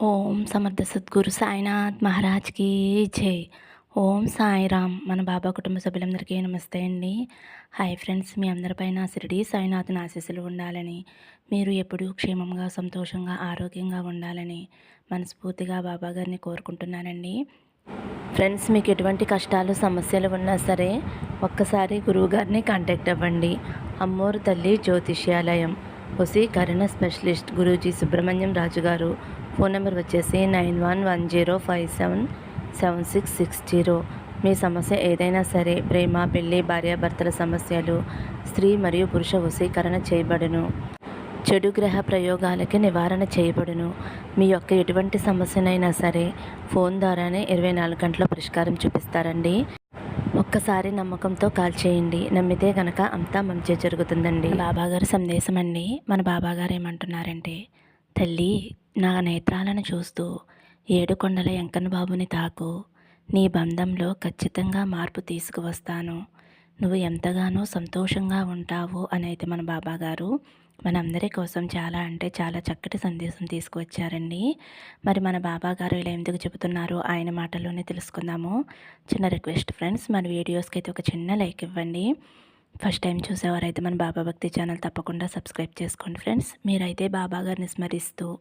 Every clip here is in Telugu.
ఓం సమర్థ సద్గురు సాయినాథ్ మహారాజ్కి జై. ఓం సాయిరామ్. మన బాబా కుటుంబ సభ్యులందరికీ నమస్తే అండి. హాయ్ ఫ్రెండ్స్ మీ అందరిపైన షిరిడి సాయినాథ్ని ఆశీస్సులు ఉండాలని మీరు ఎప్పుడూ క్షేమంగా సంతోషంగా ఆరోగ్యంగా ఉండాలని మనస్ఫూర్తిగా బాబా గారిని కోరుకుంటున్నానండి. ఫ్రెండ్స్ మీకు ఎటువంటి కష్టాలు సమస్యలు ఉన్నా సరే ఒక్కసారి గురువుగారిని కాంటాక్ట్ అవ్వండి. అమ్మోరు తల్లి జ్యోతిష్యాలయం. వసీకరణ స్పెషలిస్ట్ గురూజీ సుబ్రహ్మణ్యం రాజు గారు ఫోన్ నెంబర్ వచ్చేసి nine one one zero five seven seven six six zero. మీ సమస్య ఏదైనా సరే ప్రేమ పెళ్ళి భార్యాభర్తల సమస్యలు స్త్రీ మరియు పురుష వశీకరణ చేయబడును. చెడు గ్రహ ప్రయోగాలకి నివారణ చేయబడును. మీ యొక్క ఎటువంటి సమస్యనైనా సరే ఫోన్ ద్వారానే ఇరవై నాలుగు గంటల పరిష్కారం చూపిస్తారండి. ఒక్కసారి నమ్మకంతో కాల్ చేయండి. నమ్మితే గనక అంతా మంచి జరుగుతుందండి. బాబాగారి సందేశం అండి మన బాబాగారు ఏమంటున్నారంటే తల్లి నా నేత్రాలను చూస్తూ ఏడుకొండల వెంకన్న బాబుని తాకు నీ బంధంలో ఖచ్చితంగా మార్పు తీసుకువస్తాను. నువ్వు ఎంతగానో సంతోషంగా ఉంటావు అని అయితే మన బాబాగారు మనందరి కోసం చాలా అంటే చాలా చక్కటి సందేశం తీసుకువచ్చారండి. మరి మన బాబా గారు ఇలా ఎందుకు చెబుతున్నారో ఆయన మాటల్లోనే తెలుసుకుందాము. చిన్న రిక్వెస్ట్ ఫ్రెండ్స్ మన వీడియోస్కి అయితే ఒక చిన్న లైక్ ఇవ్వండి. ఫస్ట్ టైం చూసేవారైతే మన బాబా భక్తి ఛానల్ తప్పకుండా సబ్స్క్రైబ్ చేసుకోండి ఫ్రెండ్స్. మీరైతే బాబా గారిని స్మరిస్తూ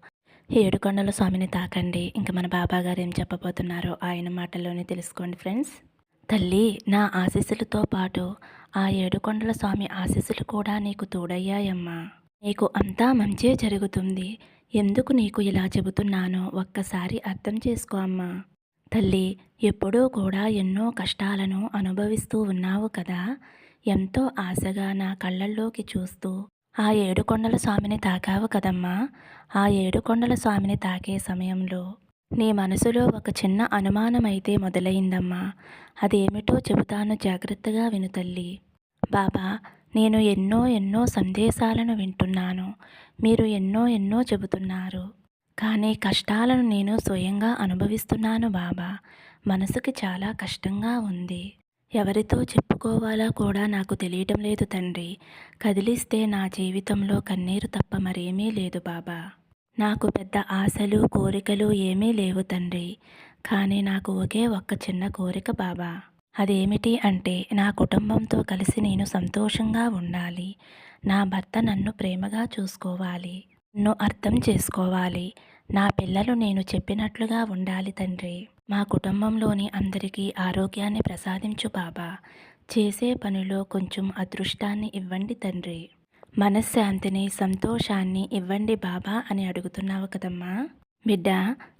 ఏడుకొండల స్వామిని తాకండి. ఇంకా మన బాబా గారు ఏం చెప్పబోతున్నారో ఆయన మాటల్లోనే తెలుసుకోండి ఫ్రెండ్స్. తల్లి నా ఆశీస్సులతో పాటు ఆ ఏడుకొండల స్వామి ఆశీస్సులు కూడా నీకు తోడయ్యాయమ్మా. నీకు అంతా మంచే జరుగుతుంది. ఎందుకు నీకు ఇలా చెబుతున్నానో ఒక్కసారి అర్థం చేసుకో అమ్మా. తల్లి ఎప్పుడూ కూడా ఎన్నో కష్టాలను అనుభవిస్తూ ఉన్నావు కదా. ఎంతో ఆశగా నా కళ్ళల్లోకి చూస్తూ ఆ ఏడుకొండల స్వామిని తాకావు కదమ్మా. ఆ ఏడుకొండల స్వామిని తాకే సమయంలో నీ మనసులో ఒక చిన్న అనుమానమైతే మొదలైందమ్మా. అదేమిటో చెబుతాను జాగ్రత్తగా విను తల్లి. బాబా నేను ఎన్నో ఎన్నో సందేశాలను వింటున్నాను. మీరు ఎన్నో ఎన్నో చెబుతున్నారు. కానీ కష్టాలను నేను స్వయంగా అనుభవిస్తున్నాను బాబా. మనసుకి చాలా కష్టంగా ఉంది. ఎవరితో చెప్పుకోవాలా కూడా నాకు తెలియటం లేదు తండ్రి. కదిలిస్తే నా జీవితంలో కన్నీరు తప్ప మరేమీ లేదు బాబా. నాకు పెద్ద ఆశలు కోరికలు ఏమీ లేవు తండ్రి. కానీ నాకు ఒకే ఒక్క చిన్న కోరిక బాబా. అదేమిటి అంటే నా కుటుంబంతో కలిసి నేను సంతోషంగా ఉండాలి. నా భర్త నన్ను ప్రేమగా చూసుకోవాలి. నన్ను అర్థం చేసుకోవాలి. నా పిల్లలు నేను చెప్పినట్లుగా ఉండాలి తండ్రి. మా కుటుంబంలోని అందరికీ ఆరోగ్యాన్ని ప్రసాదించు బాబా. చేసే పనిలో కొంచెం అదృష్టాన్ని ఇవ్వండి తండ్రి. మనశ్శాంతిని సంతోషాన్ని ఇవ్వండి బాబా అని అడుగుతున్నావు కదమ్మా. బిడ్డ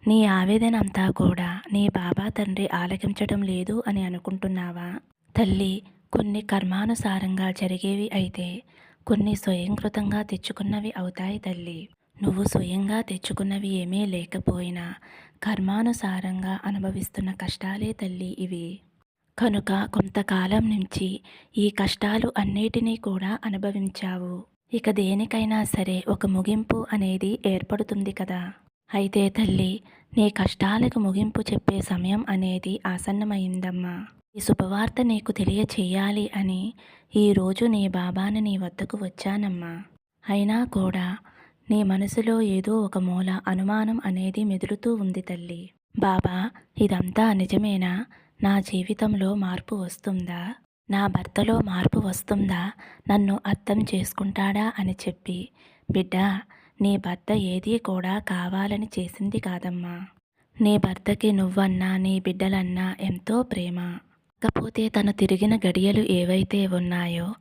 నీ ఆవేదన అంతా కూడా నీ బాబా తండ్రి ఆలకించడం లేదు అని అనుకుంటున్నావా? తల్లి కొన్ని కర్మానుసారంగా జరిగేవి అయితే కొన్ని స్వయంకృతంగా తెచ్చుకున్నవి అవుతాయి తల్లి. నువ్వు స్వయంగా తెచ్చుకున్నవి ఏమీ లేకపోయినా కర్మానుసారంగా అనుభవిస్తున్న కష్టాలే తల్లి ఇవి. కనుక కొంతకాలం నుంచి ఈ కష్టాలు అన్నిటినీ కూడా అనుభవించావు. ఇక దేనికైనా సరే ఒక ముగింపు అనేది ఏర్పడుతుంది కదా. అయితే తల్లి నీ కష్టాలకు ముగింపు చెప్పే సమయం అనేది ఆసన్నమైందమ్మా. ఈ శుభవార్త నీకు తెలియచేయాలి అని ఈరోజు నీ బాబాని నీ వద్దకు వచ్చానమ్మా. అయినా కూడా నీ మనసులో ఏదో ఒక మూల అనుమానం అనేది మెదులుతూ ఉంది తల్లి. బాబా ఇదంతా నిజమేనా? నా జీవితంలో మార్పు వస్తుందా? నా భర్తలో మార్పు వస్తుందా? నన్ను అర్థం చేసుకుంటాడా అని చెప్పి. బిడ్డ నీ భర్త ఏదీ కూడా కావాలని చేసింది కాదమ్మా. నీ భర్తకి నువ్వన్నా నీ బిడ్డలన్నా ఎంతో ప్రేమ. కాకపోతే తను తిరిగిన గడియలు ఏవైతే ఉన్నాయో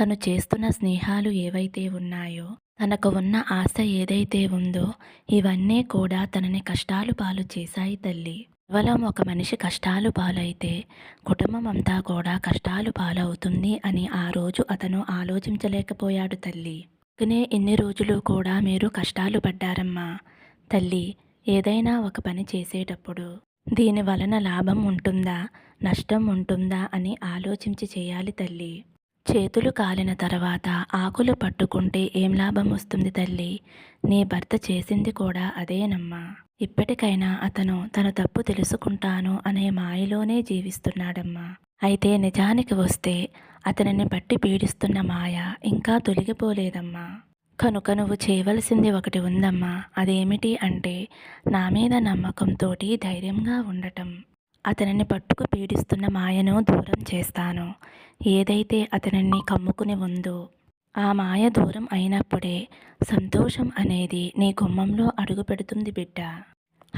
తను చేస్తున్న స్నేహాలు ఏవైతే ఉన్నాయో తనకు ఉన్న ఆశ ఏదైతే ఉందో ఇవన్నీ కూడా తనని కష్టాలు పాలు చేశాయి తల్లి. కేవలం ఒక మనిషి కష్టాలు పాలైతే కుటుంబం అంతా కూడా కష్టాలు పాలవుతుంది అని ఆ రోజు అతను ఆలోచించలేకపోయాడు తల్లి. అందుకనే ఇన్ని రోజులు కూడా మీరు కష్టాలు పడ్డారమ్మా తల్లి. ఏదైనా ఒక పని చేసేటప్పుడు దీని వలన లాభం ఉంటుందా? నష్టం ఉంటుందా? అని ఆలోచించి చేయాలి తల్లి. చేతులు కాలిన తర్వాత ఆకులు పట్టుకుంటే ఏం లాభం వస్తుంది తల్లి? నీ భర్త చేసింది కూడా అదేనమ్మా. ఇప్పటికైనా అతను తన తప్పు తెలుసుకుంటాను అనే మాయలోనే జీవిస్తున్నాడమ్మా. అయితే నిజానికి వస్తే అతనిని బట్టి పీడిస్తున్న మాయ ఇంకా తొలగిపోలేదమ్మా. కనుక నువ్వు చేయవలసింది ఒకటి ఉందమ్మా. అదేమిటి అంటే నా మీద నమ్మకంతోటి ధైర్యంగా ఉండటం. అతనిని పట్టుకు పీడిస్తున్న మాయను దూరం చేస్తాను. ఏదైతే అతనిని కమ్ముకుని ఉందో ఆ మాయ దూరం అయినప్పుడే సంతోషం అనేది నీ గుమ్మంలో అడుగు పెడుతుంది బిడ్డ.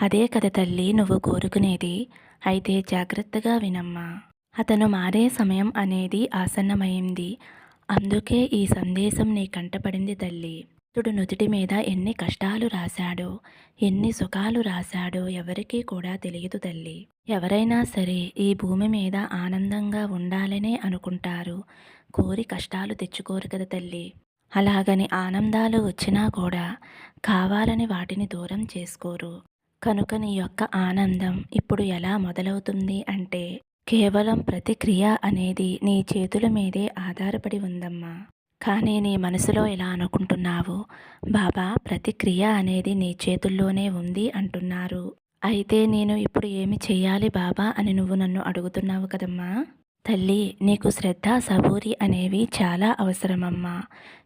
అదే కథ తల్లి నువ్వు కోరుకునేది. అయితే జాగ్రత్తగా వినమ్మా. అతను మారే సమయం అనేది ఆసన్నమైంది. అందుకే ఈ సందేశం నీ కంటపడింది తల్లి. తుడు నుదుటి మీద ఎన్ని కష్టాలు రాశాడో ఎన్ని సుఖాలు రాశాడో ఎవరికీ కూడా తెలియదు తల్లి. ఎవరైనా సరే ఈ భూమి మీద ఆనందంగా ఉండాలనే అనుకుంటారు. కోరి కష్టాలు తెచ్చుకోరు కదా తల్లి. అలాగని ఆనందాలు వచ్చినా కూడా కావాలని వాటిని దూరం చేసుకోరు. కనుక నీ యొక్క ఆనందం ఇప్పుడు ఎలా మొదలవుతుంది అంటే కేవలం ప్రతిక్రియ అనేది నీ చేతుల మీదే ఆధారపడి ఉందమ్మా. కానీ నీ మనసులో ఎలా అనుకుంటున్నావు? బాబా ప్రతిక్రియ అనేది నీ చేతుల్లోనే ఉంది అంటున్నారు. అయితే నేను ఇప్పుడు ఏమి చేయాలి బాబా అని నువ్వు నన్ను అడుగుతున్నావు కదమ్మా? తల్లి నీకు శ్రద్ధ సబూరి అనేవి చాలా అవసరమమ్మా.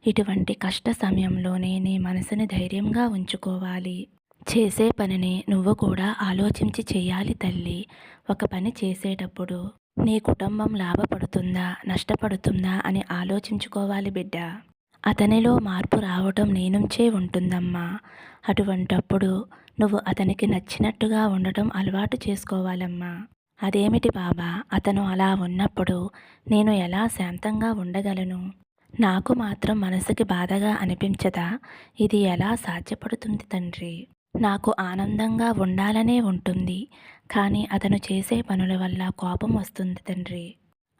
ఇటువంటి కష్ట సమయంలోనే నీ మనసుని ధైర్యంగా ఉంచుకోవాలి. చేసే పనిని నువ్వు కూడా ఆలోచించి చేయాలి తల్లి. ఒక పని చేసేటప్పుడు నీ కుటుంబం లాభపడుతుందా నష్టపడుతుందా అని ఆలోచించుకోవాలి బిడ్డ. అతనిలో మార్పు రావటం నేనుంచే ఉంటుందమ్మా. అటువంటప్పుడు నువ్వు అతనికి నచ్చినట్టుగా ఉండటం అలవాటు చేసుకోవాలమ్మా. అదేమిటి బాబా? అతను అలా ఉన్నప్పుడు నేను ఎలా శాంతంగా ఉండగలను? నాకు మాత్రం మనసుకి బాధగా అనిపించదా? ఇది ఎలా సాధ్యపడుతుంది తండ్రి? నాకు ఆనందంగా ఉండాలనే ఉంటుంది. కానీ అతను చేసే పనుల వల్ల కోపం వస్తుంది తండ్రి.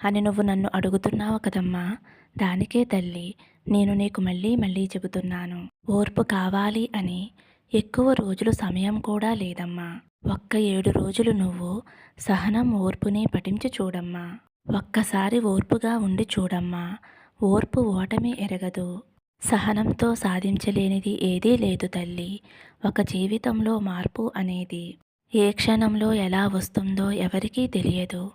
అని నువ్వు నన్ను అడుగుతున్నావు కదమ్మా. దానికే తల్లి నేను నీకు మళ్ళీ మళ్ళీ చెబుతున్నాను. ఓర్పు కావాలి అని ఎక్కువ రోజులు సమయం కూడా లేదమ్మా. ఒక్క ఏడు రోజులు నువ్వు సహనం ఓర్పుని పఠించి చూడమ్మా. ఒక్కసారి ఓర్పుగా ఉండి చూడమ్మా. ఓర్పు ఓటమి ఎరగదు. సహనంతో సాధించలేనిది ఏదీ లేదు తల్లి. ఒక జీవితంలో మార్పు అనేది ఏ క్షణంలో ఎలా వస్తుందో ఎవరికీ తెలియదు.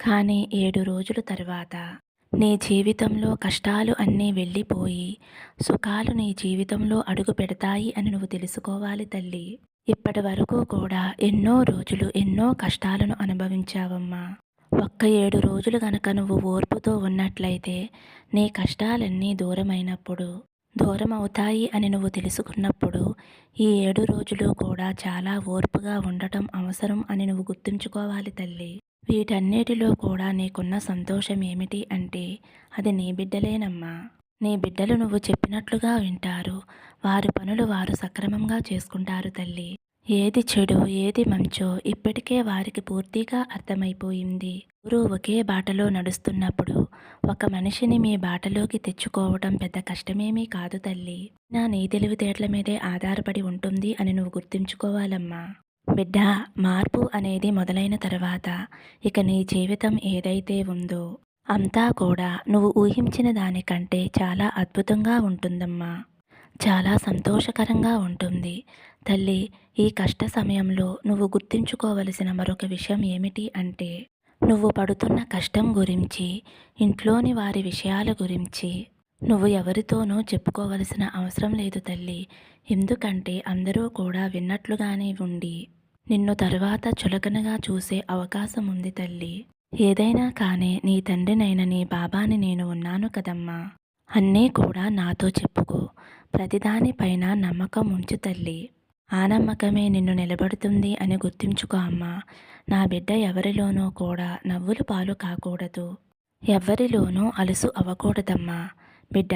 కానీ ఏడు రోజుల తర్వాత నీ జీవితంలో కష్టాలు అన్నీ వెళ్ళిపోయి సుఖాలు నీ జీవితంలో అడుగు పెడతాయి అని నువ్వు తెలుసుకోవాలి తల్లి. ఇప్పటి వరకు కూడా ఎన్నో రోజులు ఎన్నో కష్టాలను అనుభవించావమ్మా. ఒక్క ఏడు రోజులు గనక నువ్వు ఓర్పుతో ఉన్నట్లయితే నీ కష్టాలన్నీ దూరమైనప్పుడు దూరం అవుతాయి అని నువ్వు తెలుసుకున్నప్పుడు ఈ ఏడు రోజులు కూడా చాలా ఓర్పుగా ఉండటం అవసరం అని నువ్వు గుర్తుంచుకోవాలి తల్లి. వీటన్నిటిలో కూడా నీకున్న సంతోషం ఏమిటి అంటే అది నీ బిడ్డలేనమ్మా. నీ బిడ్డలు నువ్వు చెప్పినట్లుగా వింటారు. వారి పనులు వారు సక్రమంగా చేసుకుంటారు తల్లి. ఏది చెడు ఏది మంచో ఇప్పటికే వారికి పూర్తిగా అర్థమైపోయింది. ఊరు ఒకే బాటలో నడుస్తున్నప్పుడు ఒక మనిషిని మీ బాటలోకి తెచ్చుకోవటం పెద్ద కష్టమేమీ కాదు తల్లి. నా నీ తెలివితేటల మీదే ఆధారపడి ఉంటుంది అని నువ్వు గుర్తుంచుకోవాలమ్మా. బిడ్డ మార్పు అనేది మొదలైన తర్వాత ఇక నీ జీవితం ఏదైతే ఉందో అంతా కూడా నువ్వు ఊహించిన దానికంటే చాలా అద్భుతంగా ఉంటుందమ్మా. చాలా సంతోషకరంగా ఉంటుంది. తల్లి ఈ కష్ట సమయంలో నువ్వు గుర్తుంచుకోవలసిన మరొక విషయం ఏమిటి అంటే నువ్వు పడుతున్న కష్టం గురించి ఇంట్లోని వారి విషయాల గురించి నువ్వు ఎవరితోనూ చెప్పుకోవలసిన అవసరం లేదు తల్లి. ఎందుకంటే అందరూ కూడా విన్నట్లుగానే ఉండి నిన్ను తరువాత చులకనగా చూసే అవకాశం ఉంది తల్లి. ఏదైనా కానీ నీ తండ్రినైన నీ బాబాని నేను ఉన్నాను కదమ్మా. అన్నీ కూడా నాతో చెప్పుకో. ప్రతిదానిపైన నమ్మకం ఉంచు తల్లి. ఆ నమ్మకమే నిన్ను నిలబడుతుంది అని గుర్తుంచుకో అమ్మా. నా బిడ్డ ఎవరిలోనూ కూడా నవ్వులు పాలు కాకూడదు. ఎవ్వరిలోనూ అలుసు అవ్వకూడదమ్మా. బిడ్డ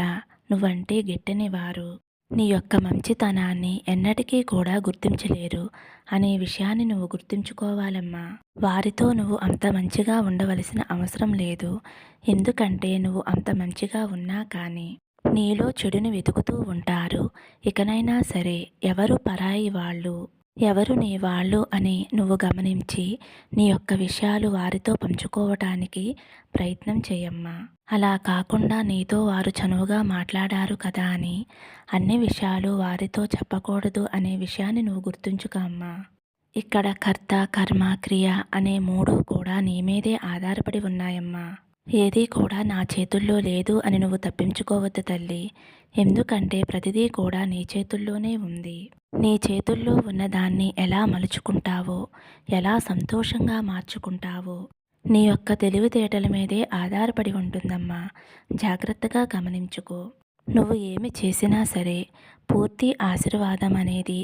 నువ్వంటే గిట్టనివారు. నీ యొక్క మంచితనాన్ని ఎన్నటికీ కూడా గుర్తించలేరు అనే విషయాన్ని నువ్వు గుర్తుంచుకోవాలమ్మా. వారితో నువ్వు అంత మంచిగా ఉండవలసిన అవసరం లేదు. ఎందుకంటే నువ్వు అంత మంచిగా ఉన్నా కానీ నీలో చెడుని వెతుకుతూ ఉంటారు. ఇకనైనా సరే ఎవరు పరాయి వాళ్ళు? ఎవరు నీ వాళ్ళు అని నువ్వు గమనించి నీ యొక్క విషయాలు వారితో పంచుకోవటానికి ప్రయత్నం చేయమ్మా. అలా కాకుండా నీతో వారు చనువుగా మాట్లాడారు కదా అని అన్ని విషయాలు వారితో చెప్పకూడదు అనే విషయాన్ని నువ్వు గుర్తుంచుకమ్మా ఇక్కడ కర్త కర్మ క్రియ అనే మూడు కూడా నీ మీదే ఆధారపడి ఉన్నాయమ్మా. ఏదీ కూడా నా చేతుల్లో లేదు అని నువ్వు తప్పించుకోవద్దు తల్లి. ఎందుకంటే ప్రతిదీ కూడా నీ చేతుల్లోనే ఉంది. నీ చేతుల్లో ఉన్న దాన్ని ఎలా మలుచుకుంటావో ఎలా సంతోషంగా మార్చుకుంటావో నీ యొక్క తెలివితేటల మీదే ఆధారపడి ఉంటుందమ్మా. జాగ్రత్తగా గమనించుకో. నువ్వు ఏమి చేసినా సరే పూర్తి ఆశీర్వాదం అనేది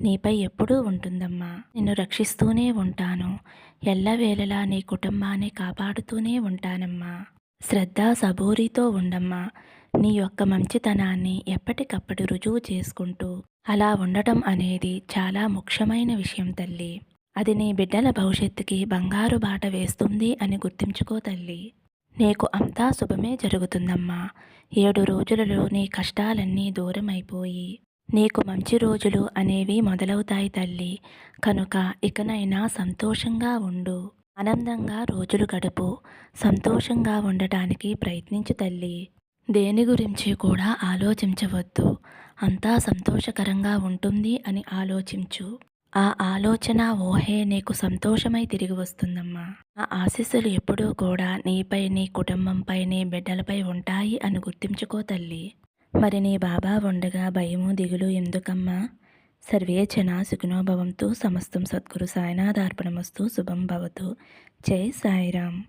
నీపై ఎప్పుడూ ఉంటుందమ్మా. నిన్ను రక్షిస్తూనే ఉంటాను. ఎల్లవేళలా నీ కుటుంబాన్ని కాపాడుతూనే ఉంటానమ్మా. శ్రద్ధ సబూరితో ఉండమ్మా. నీ యొక్క మంచితనాన్ని ఎప్పటికప్పుడు రుజువు చేసుకుంటూ అలా ఉండటం అనేది చాలా ముఖ్యమైన విషయం తల్లి. అది నీ బిడ్డల భవిష్యత్తుకి బంగారు బాట వేస్తుంది అని గుర్తుంచుకో తల్లి. నీకు అంతా శుభమే జరుగుతుందమ్మా. ఏడు రోజులలో నీ కష్టాలన్నీ దూరమైపోయి నీకు మంచి రోజులు అనేవి మొదలవుతాయి తల్లి. కనుక ఇకనైనా సంతోషంగా ఉండు. ఆనందంగా రోజులు గడుపు. సంతోషంగా ఉండటానికి ప్రయత్నించు తల్లి. దేని గురించి కూడా ఆలోచించవద్దు. అంతా సంతోషకరంగా ఉంటుంది అని ఆలోచించు. ఆ ఆలోచన ఊహే నీకు సంతోషమై తిరిగి వస్తుందమ్మా. ఆ ఆశీస్సులు ఎప్పుడూ కూడా నీపై నీ కుటుంబంపై నీ బిడ్డలపై ఉంటాయి అని గుర్తుంచుకో తల్లి. మరి నీ బాబా ఉండగా భయము దిగులు ఎందుకమ్మా? సర్వే జనా సుఖినోభవంతు సమస్తం సద్గురు సాయినాథార్పణమస్తు శుభం భవతు. జై సాయిరామ్.